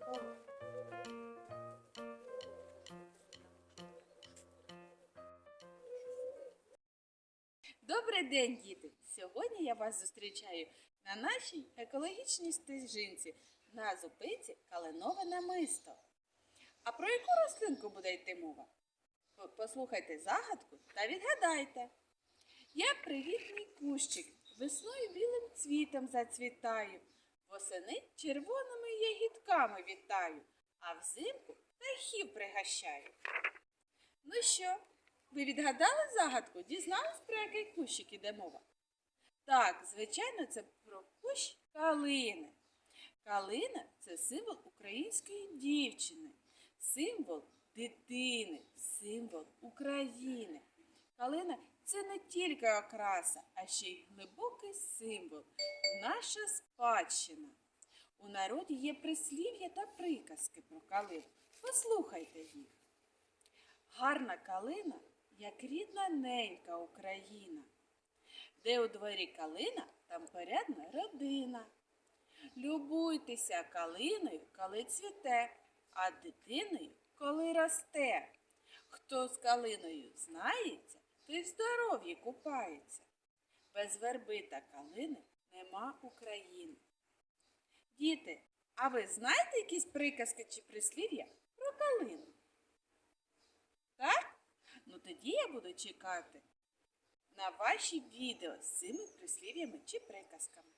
впала. Добрий день, діти! Сьогодні я вас зустрічаю на нашій екологічній стежинці на зупинці Калинове намисто. А про яку рослинку буде йти мова? По- Послухайте загадку та відгадайте. Я привітний кущик, весною білим цвітом зацвітаю, восени червоними ягідками вітаю, а взимку птахів пригощаю. Ну що, ви відгадали загадку? Дізнались, про який кущик іде мова? Так, звичайно, це про кущ калини. Калина це символ української дівчини, символ дитини, України. Калина це не тільки окраса, а ще й глибокий символ, наша спадщина. У народі є прислів'я та приказки про калину. Послухайте їх. Гарна калина, як рідна ненька Україна. Де у дворі калина, там порядна родина. Любуйтеся калиною, коли цвіте, а дитиною, коли росте. Хто з калиною знається, той в здоров'ї купається. Без верби та калини нема України. Діти, а ви знаєте якісь приказки чи прислів'я про калину? Так? Ну тоді я буду чекати на ваші відео з цими прислів'ями чи приказками.